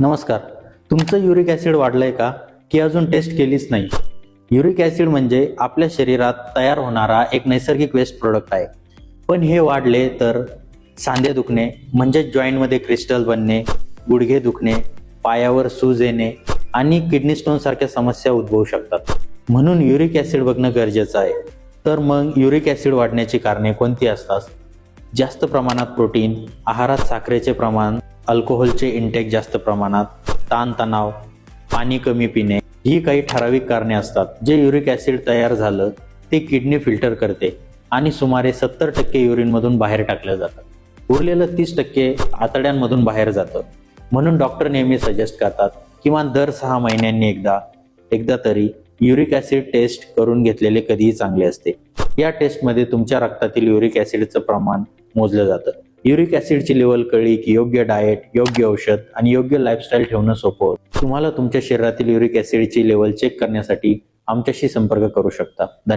नमस्कार. तुमचं uric acid वाढलंय का? की अजून टेस्ट केलीच नाही? युरिक ॲसिड म्हणजे आपल्या शरीरात तयार होणारा एक नैसर्गिक वेस्ट प्रोडक्ट आहे. पण हे वाढले तर सांधे दुखणे म्हणजे जॉईंटमध्ये क्रिस्टल बनणे गुडघे दुखणे पायावर सूज येणे आणि किडनी स्टोन सारख्या समस्या उद्भवू शकतात. म्हणून युरिक ॲसिड बघणं गरजेचं आहे. तर मग युरिक ॲसिड वाढण्याची कारणे कोणती असतात? जास्त प्रमाणात प्रोटीन आहारात साखरेचे प्रमाण अल्कोहोलचे इंटेक जास्त प्रमाणात ताणतणाव पाणी कमी पिणे ही काही ठराविक कारणे असतात जे युरिक ॲसिड तयार झालं ते किडनी फिल्टर करते आणि सुमारे सत्तर टक्के युरिनमधून बाहेर टाकलं जातं. उरलेलं तीस टक्के आतड्यांमधून बाहेर जातं. म्हणून डॉक्टर नेहमी सजेस्ट करतात किमान दर सहा महिन्यांनी एकदा एकदा तरी युरिक ॲसिड टेस्ट करून घेतलेले कधीही चांगले असते. या टेस्टमध्ये तुमच्या रक्तातील युरिक ॲसिडचं प्रमाण मोजलं जातं. युरिक ॲसिडची लेवल कळली की योग्य डाएट योग्य औषध आणि योग्य लाईफस्टाईल ठेवणं सोपं होतं. तुम्हाला तुमच्या शरीरातील युरिक ॲसिडची लेवल चेक करण्यासाठी आमच्याशी संपर्क करू शकता. धन्यवाद.